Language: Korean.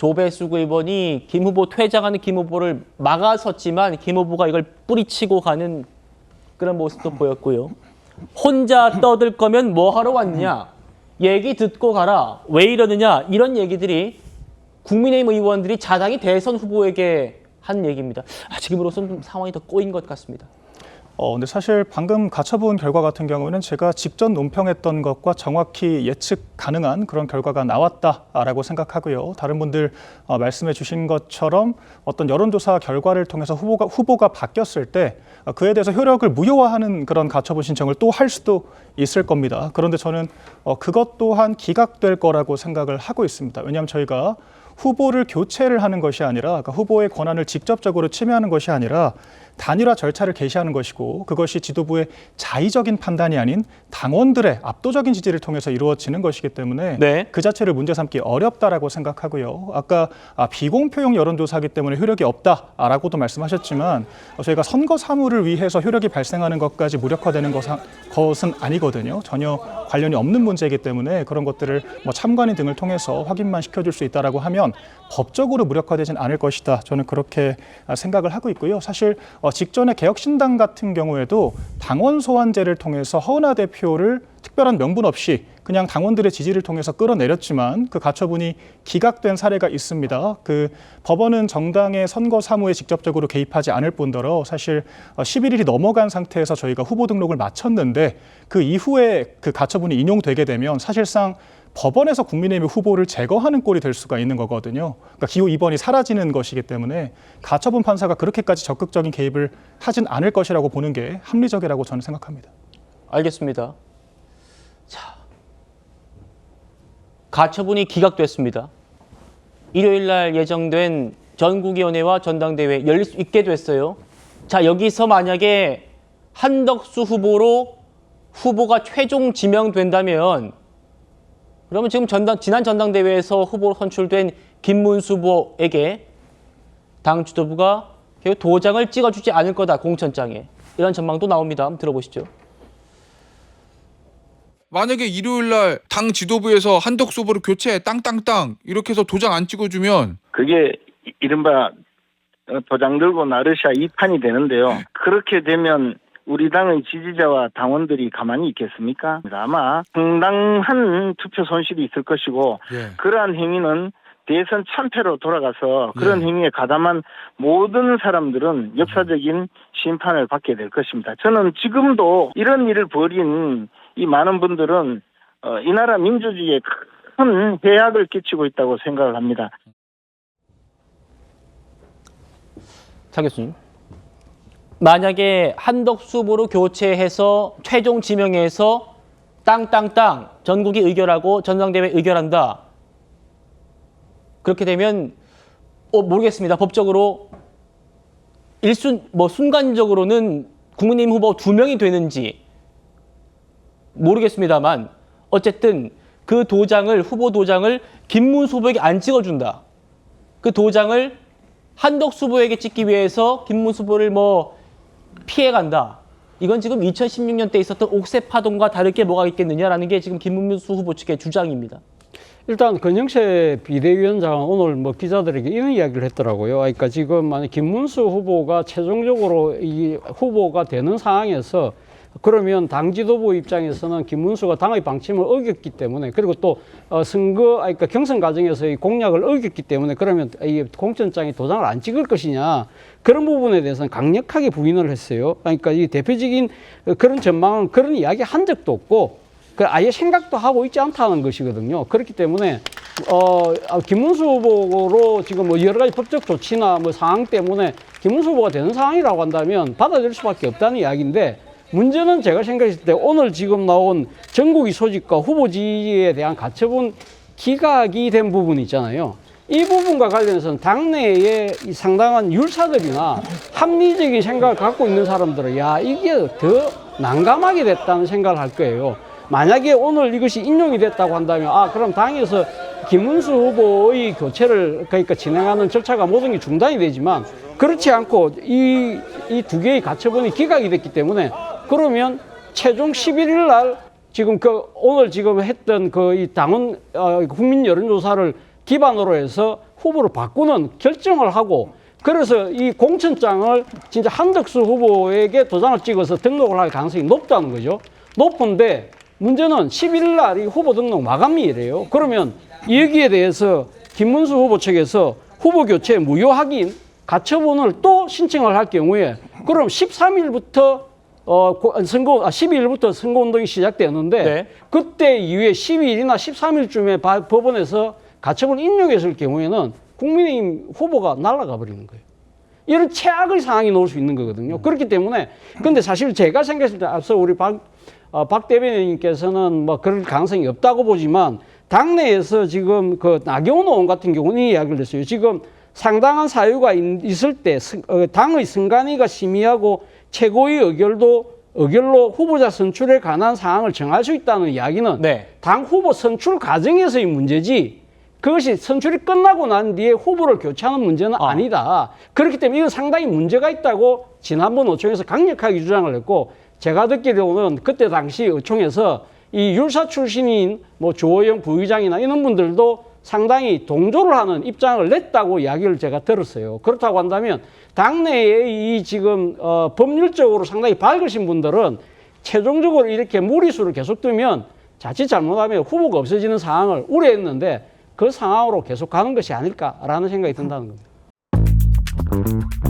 조배수 의원이 김 후보 퇴장하는 김 후보를 막아섰지만 김 후보가 이걸 뿌리치고 가는 그런 모습도 보였고요. 혼자 떠들 거면 뭐 하러 왔냐? 얘기 듣고 가라. 왜 이러느냐? 이런 얘기들이 국민의힘 의원들이 자당이 대선 후보에게 한 얘기입니다. 아, 지금으로서는 좀 상황이 더 꼬인 것 같습니다. 어, 근데 사실 방금 가처분 결과 같은 경우는 제가 직전 논평했던 것과 정확히 예측 가능한 그런 결과가 나왔다라고 생각하고요. 다른 분들 어, 말씀해 주신 것처럼 어떤 여론조사 결과를 통해서 후보가 후보가 바뀌었을 때 어, 그에 대해서 효력을 무효화하는 그런 가처분 신청을 또 할 수도 있을 겁니다. 그런데 저는 어, 그것 또한 기각될 거라고 생각을 하고 있습니다. 왜냐하면 저희가 후보를 교체를 하는 것이 아니라 그러니까 후보의 권한을 직접적으로 침해하는 것이 아니라 단일화 절차를 개시하는 것이고 그것이 지도부의 자의적인 판단이 아닌 당원들의 압도적인 지지를 통해서 이루어지는 것이기 때문에 네. 그 자체를 문제 삼기 어렵다라고 생각하고요. 아까 아, 비공표용 여론조사기 때문에 효력이 없다라고도 말씀하셨지만 어, 저희가 선거 사무를 위해서 효력이 발생하는 것까지 무력화되는 것은, 것은 아니거든요. 전혀 관련이 없는 문제이기 때문에 그런 것들을 뭐 참관인 등을 통해서 확인만 시켜줄 수 있다라고 하면 법적으로 무력화되진 않을 것이다. 저는 그렇게 아, 생각을 하고 있고요. 사실 어, 직전에 개혁신당 같은 경우에도 당원 소환제를 통해서 허은하 대표를 특별한 명분 없이 그냥 당원들의 지지를 통해서 끌어내렸지만 그 가처분이 기각된 사례가 있습니다. 그 법원은 정당의 선거 사무에 직접적으로 개입하지 않을 뿐더러 사실 어, 11일이 넘어간 상태에서 저희가 후보 등록을 마쳤는데 그 이후에 그 가처분이 인용되게 되면 사실상 법원에서 국민의힘 후보를 제거하는 꼴이 될 수가 있는 거거든요. 그러니까 기호 2번이 사라지는 것이기 때문에 가처분 판사가 그렇게까지 적극적인 개입을 하진 않을 것이라고 보는 게 합리적이라고 저는 생각합니다. 알겠습니다. 자, 가처분이 기각됐습니다. 일요일 날 예정된 전국위원회와 전당대회 열릴 수 있게 됐어요. 자, 여기서 만약에 한덕수 후보로 후보가 최종 지명된다면 그러면 지금 전당 지난 전당대회에서 후보로 선출된 김문수 후보에게 당 지도부가 결국 도장을 찍어주지 않을 거다 공천장에 이런 전망도 나옵니다. 한번 들어보시죠. 만약에 일요일 날 당 지도부에서 한덕수 후보를 교체 땅땅땅 이렇게 해서 도장 안 찍어주면 그게 이- 이른바 어, 도장 들고 나르샤 2판이 되는데요. 그렇게 되면 우리 당의 지지자와 당원들이 가만히 있겠습니까? 아마 상당한 투표 손실이 있을 것이고 예. 그러한 행위는 대선 참패로 돌아가서 그런 네. 행위에 가담한 모든 사람들은 역사적인 심판을 받게 될 것입니다. 저는 지금도 이런 일을 벌인 이 많은 분들은 어, 이 나라 민주주의에 큰 해악을 끼치고 있다고 생각을 합니다. 차 교수님. 만약에 한덕수 후보로 교체해서 최종 지명해서 땅땅땅 전국이 의결하고 전당대회 의결한다. 그렇게 되면 어 모르겠습니다. 법적으로 일순 뭐 순간적으로는 국민의힘 후보 두 명이 되는지 모르겠습니다만 어쨌든 그 도장을 후보 도장을 김문수 후보에게 안 찍어준다. 그 도장을 한덕수 후보에게 찍기 위해서 김문수 후보를 뭐 피해간다. 이건 지금 2016년 때 있었던 옥새 파동과 다를 게 뭐가 있겠느냐라는 게 지금 김문수 후보 측의 주장입니다. 일단 권영세 비대위원장은 오늘 뭐 기자들에게 이런 이야기를 했더라고요. 그러니까 지금 만약 김문수 후보가 최종적으로 이 후보가 되는 상황에서 그러면 당 지도부 입장에서는 김문수가 당의 방침을 어겼기 때문에 그리고 또 어, 선거 아니, 그러니까 경선 과정에서의 공약을 어겼기 때문에 그러면 이 공천장에 도장을 안 찍을 것이냐 그런 부분에 대해서는 강력하게 부인을 했어요. 그러니까 이 대표적인 그런 전망은 그런 이야기 한 적도 없고 그 아예 생각도 하고 있지 않다는 것이거든요. 그렇기 때문에 어 아, 김문수 후보로 지금 뭐 여러 가지 법적 조치나 뭐 상황 때문에 김문수 후보가 되는 상황이라고 한다면 받아들일 수밖에 없다는 이야기인데 문제는 제가 생각했을 때 오늘 지금 나온 전국이 소집과 후보지에 대한 가처분 기각이 된 부분이 있잖아요. 이 부분과 관련해서는 당내에 이 상당한 율사들이나 합리적인 생각을 갖고 있는 사람들은 야 이게 더 난감하게 됐다는 생각을 할 거예요. 만약에 오늘 이것이 인용이 됐다고 한다면 아 그럼 당에서 김문수 후보의 교체를 그러니까 진행하는 절차가 모든 게 중단이 되지만 그렇지 않고 이 이 두 개의 가처분이 기각이 됐기 때문에 그러면 최종 11일 날 지금 그 오늘 지금 했던 그 이 당원 어, 국민 여론조사를 기반으로 해서 후보를 바꾸는 결정을 하고 그래서 이 공천장을 진짜 한덕수 후보에게 도장을 찍어서 등록을 할 가능성이 높다는 거죠. 높은데 문제는 11일 날 이 후보 등록 마감일이에요. 그러면 여기에 대해서 김문수 후보 측에서 후보 교체 무효 확인 가처분을 또 신청을 할 경우에 그럼 13일부터 어, 고- 선거, 아, 12일부터 선거운동이 시작되는데 네. 그때 이후에 12일이나 13일쯤에 바- 법원에서 가처분 인용했을 경우에는 국민의힘 후보가 날아가 버리는 거예요. 이런 최악의 상황이 나올 수 있는 거거든요. 그렇기 때문에 근데 사실 제가 생각했을 때 앞서 우리 박, 어, 박 대변인님께서는 뭐 그럴 가능성이 없다고 보지만 당내에서 지금 그 나경원 의원 같은 경우는 이 이야기를 했어요. 지금 상당한 사유가 있- 있을 때 스- 어, 당의 승관위가 심의하고 최고위 의결도 의결로 후보자 선출에 관한 사항을 정할 수 있다는 이야기는 네. 당 후보 선출 과정에서의 문제지 그것이 선출이 끝나고 난 뒤에 후보를 교체하는 문제는 아. 아니다. 그렇기 때문에 이건 상당히 문제가 있다고 지난번 의총에서 강력하게 주장을 했고 제가 듣기로는 그때 당시 의총에서 이 율사 출신인 뭐 조호영 부의장이나 이런 분들도 상당히 동조를 하는 입장을 냈다고 이야기를 제가 들었어요. 그렇다고 한다면 당내에 이 지금 어, 법률적으로 상당히 밝으신 분들은 최종적으로 이렇게 무리수를 계속 두면 자칫 잘못하면 후보가 없어지는 상황을 우려했는데 그 상황으로 계속 가는 것이 아닐까라는 생각이 든다는 겁니다.